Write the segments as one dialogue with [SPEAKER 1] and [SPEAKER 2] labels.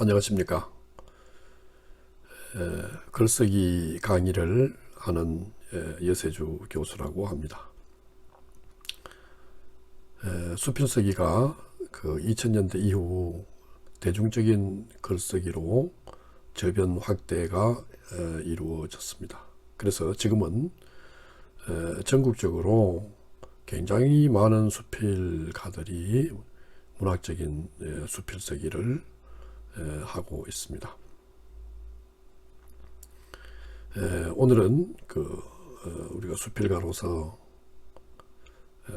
[SPEAKER 1] 안녕하십니까. 에, 글쓰기 강의를 하는 에, 여세주 교수라고 합니다. 에, 수필쓰기가 그 2000년대 이후 대중적인 글쓰기로 저변 확대가 에, 이루어졌습니다. 그래서 지금은 에, 전국적으로 굉장히 많은 수필가들이 문학적인 에, 수필쓰기를 에, 하고 있습니다. 에, 오늘은 그 어, 우리가 수필가로서 에,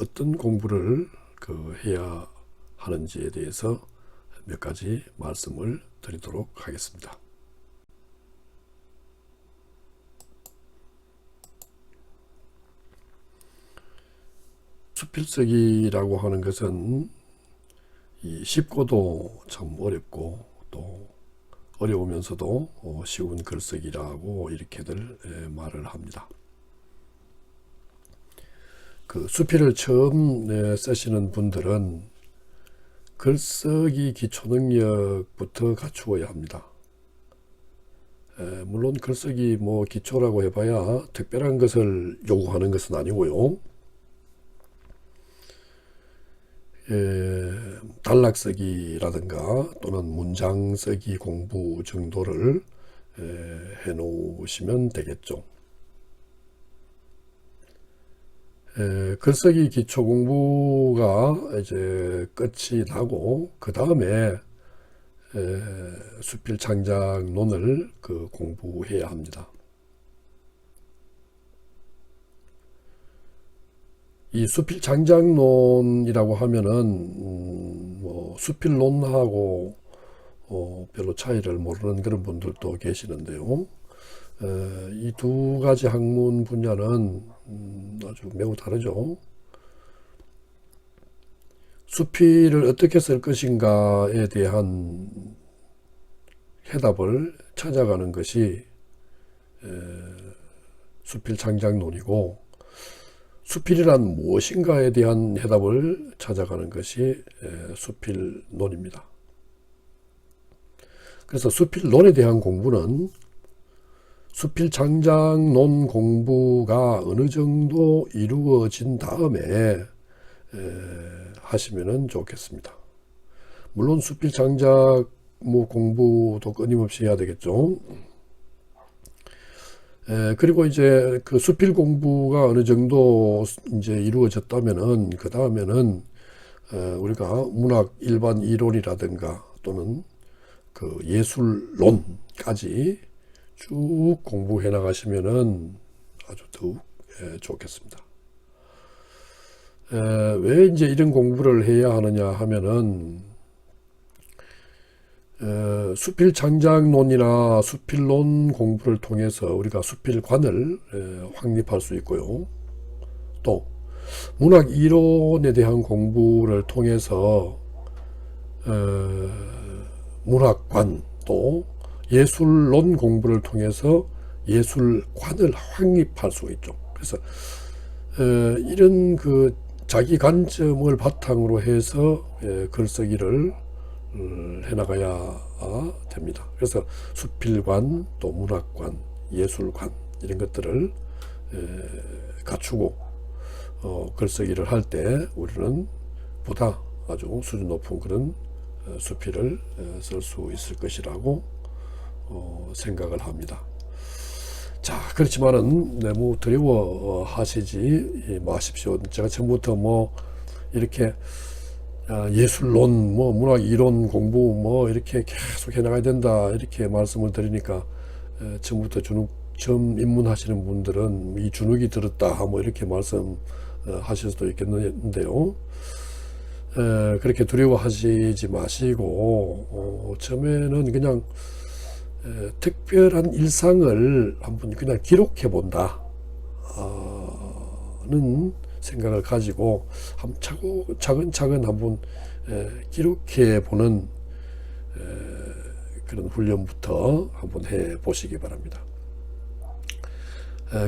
[SPEAKER 1] 어떤 공부를 그 해야 하는지에 대해서 몇 가지 말씀을 드리도록 하겠습니다. 수필쓰기라고 하는 것은 이 쉽고도 참 어렵고 또 어려우면서도 어, 쉬운 글쓰기라고 이렇게들 에, 말을 합니다. 그 수필을 처음 에, 쓰시는 분들은 글쓰기 기초 능력부터 갖추어야 합니다. 에, 물론 글쓰기 뭐 기초라고 해봐야 특별한 것을 요구하는 것은 아니고요. 에, 단락쓰기라든가 또는 문장쓰기 공부 정도를 에, 해놓으시면 되겠죠. 에, 글쓰기 기초 공부가 이제 끝이 나고 그 다음에 수필 창작론을 그 공부해야 합니다. 이 수필 장작론이라고 하면은 음, 뭐 수필론하고 어, 별로 차이를 모르는 그런 분들도 계시는데요. 이 두 가지 학문 분야는 음, 아주 매우 다르죠. 수필을 어떻게 쓸 것인가에 대한 해답을 찾아가는 것이 에, 수필 창작론이고 수필이란 무엇인가에 대한 해답을 찾아가는 것이 수필론입니다. 그래서 수필론에 대한 공부는 수필 장작론 공부가 어느 정도 이루어진 다음에 하시면 좋겠습니다. 물론 수필 장작 뭐 공부도 끊임없이 해야 되겠죠. 에, 그리고 이제 그 수필 공부가 어느 정도 이제 이루어졌다면은 그 다음에는 우리가 문학 일반 이론이라든가 또는 그 예술론까지 쭉 공부해 나가시면은 아주 더욱 에, 좋겠습니다. 에, 왜 이제 이런 공부를 해야 하느냐 하면은 에, 수필 창작론이나 수필론 공부를 통해서 우리가 수필관을 에, 확립할 수 있고요. 또 문학 이론에 대한 공부를 통해서 에, 문학관 또 예술론 공부를 통해서 예술관을 확립할 수 있죠. 그래서 에, 이런 그 자기 관점을 바탕으로 해서 에, 글쓰기를 해나가야 됩니다. 그래서 수필관, 또 문학관, 예술관 이런 것들을 갖추고 어, 글쓰기를 할 때 우리는 보다 아주 수준 높은 그런 어, 수필을 쓸 수 있을 것이라고 어, 생각을 합니다. 자, 그렇지만은 너무 두려워 하시지 마십시오. 제가 처음부터 뭐 이렇게 아, 예술론, 뭐 문학 이론 공부 뭐 이렇게 계속 해나가야 된다 이렇게 말씀을 드리니까 처음부터 준욱 처음 입문하시는 분들은 이 준욱이 들었다 뭐 이렇게 말씀하실 어, 수도 있겠는데요. 그렇게 두려워하시지 마시고 어, 처음에는 그냥 특별한 일상을 한번 그냥 기록해 본다는 생각을 가지고 한 차고 차근차근 한번 기록해 보는 그런 훈련부터 한번 해 보시기 바랍니다.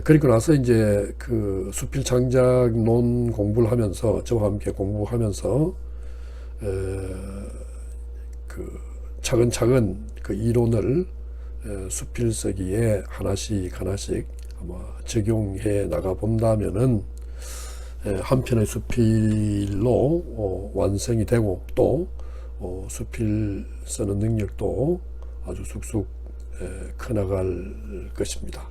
[SPEAKER 1] 그리고 나서 이제 그 수필 창작론 공부를 하면서 저와 함께 공부하면서 그그 차근차근 그 이론을 에, 수필서기에 하나씩 하나씩 아마 적용해 나가 본다면은 에, 한 편의 수필로 어, 완성이 되고 또 어, 수필 쓰는 능력도 아주 쑥쑥 에, 커나갈 것입니다.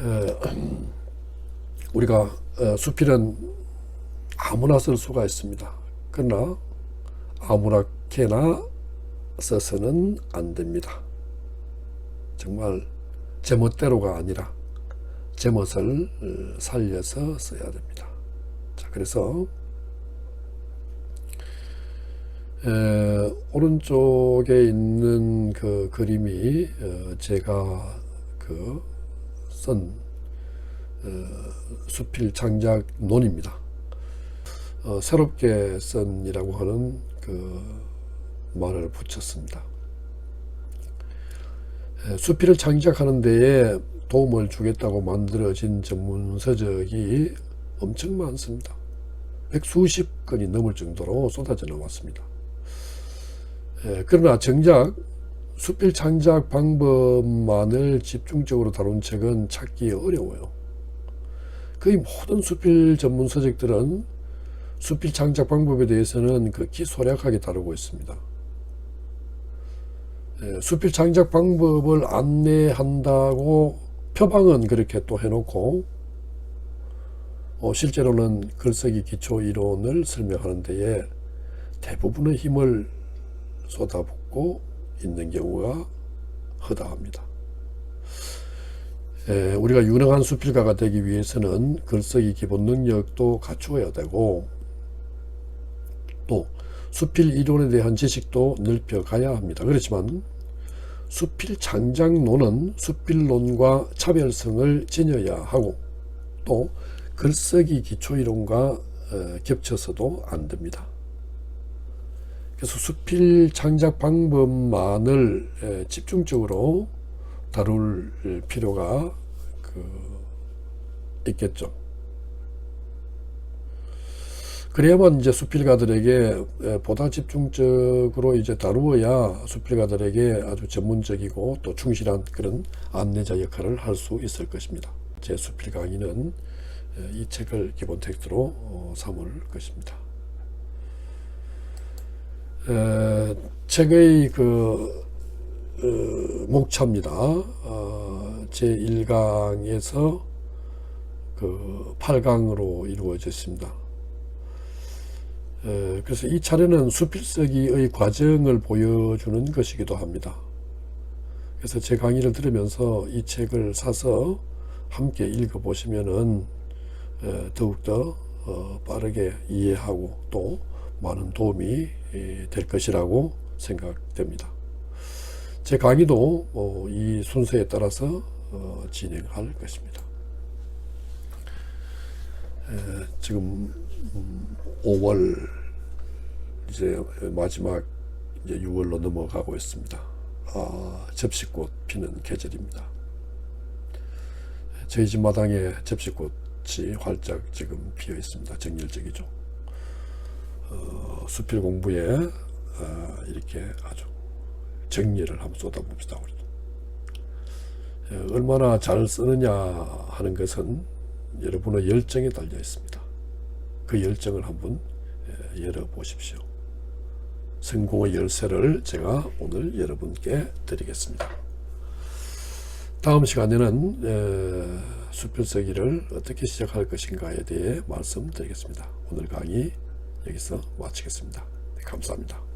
[SPEAKER 1] 에, 우리가 어, 수필은 아무나 쓸 수가 있습니다. 그러나 아무렇게나 써서는 안 됩니다. 정말 제멋대로가 아니라 제멋을 어, 살려서 써야 됩니다. 자, 그래서 에, 오른쪽에 있는 그 그림이 어, 제가 그쓴 어, 수필 창작 논입니다. 어, 새롭게 쓴이라고 하는 그 말을 붙였습니다. 에, 수필을 창작하는 데에 도움을 주겠다고 만들어진 전문 서적이 엄청 많습니다. 백수십 건이 넘을 정도로 쏟아져 나왔습니다. 에, 그러나 정작 수필 창작 방법만을 집중적으로 다룬 책은 찾기 어려워요. 거의 모든 수필 전문 서적들은 수필 창작 방법에 대해서는 극히 소략하게 다루고 있습니다. 예, 수필 창작 방법을 안내한다고 표방은 그렇게 또 해놓고 어, 실제로는 글쓰기 기초 이론을 설명하는 데에 대부분의 힘을 쏟아붓고 있는 경우가 허다합니다. 에, 우리가 유능한 수필가가 되기 위해서는 글쓰기 기본 능력도 갖추어야 되고 또 수필 이론에 대한 지식도 넓혀가야 합니다. 그렇지만 수필 창작론은 수필론과 차별성을 지녀야 하고 또 글쓰기 기초 이론과 어, 겹쳐서도 안 됩니다. 그래서 수필 창작 방법만을 에, 집중적으로 다룰 필요가 그 있겠죠. 그래야만 이제 수필가들에게 에, 보다 집중적으로 이제 다루어야 수필가들에게 아주 전문적이고 또 충실한 그런 안내자 역할을 할 수 있을 것입니다. 제 수필 강의는 에, 이 책을 기본 텍스트로 어, 삼을 것입니다. 에, 책의 그 어, 목차입니다. 어, 제 1강에서 그 8강으로 이루어졌습니다. 에, 그래서 이 차례는 수필쓰기의 과정을 보여주는 것이기도 합니다. 그래서 제 강의를 들으면서 이 책을 사서 함께 읽어보시면은 에, 더욱더 어, 빠르게 이해하고 또 많은 도움이 에, 될 것이라고 생각됩니다. 제 강의도 어, 이 순서에 따라서 어, 진행할 것입니다. 에, 지금 음, 5월 이제 마지막 이제 6월로 넘어가고 있습니다. 아, 접시꽃 피는 계절입니다. 저희 집 마당에 접시꽃이 활짝 지금 피어 있습니다. 정열적이죠. 어, 수필 공부에 어, 이렇게 아주 정리를 한번 쏟아봅시다. 우리도. 예, 얼마나 잘 쓰느냐 하는 것은 여러분의 열정에 달려 있습니다. 그 열정을 한번 예, 열어보십시오. 성공의 열쇠를 제가 오늘 여러분께 드리겠습니다. 다음 시간에는 예, 수필쓰기를 어떻게 시작할 것인가에 대해 말씀드리겠습니다. 오늘 강의 여기서 마치겠습니다. 네, 감사합니다.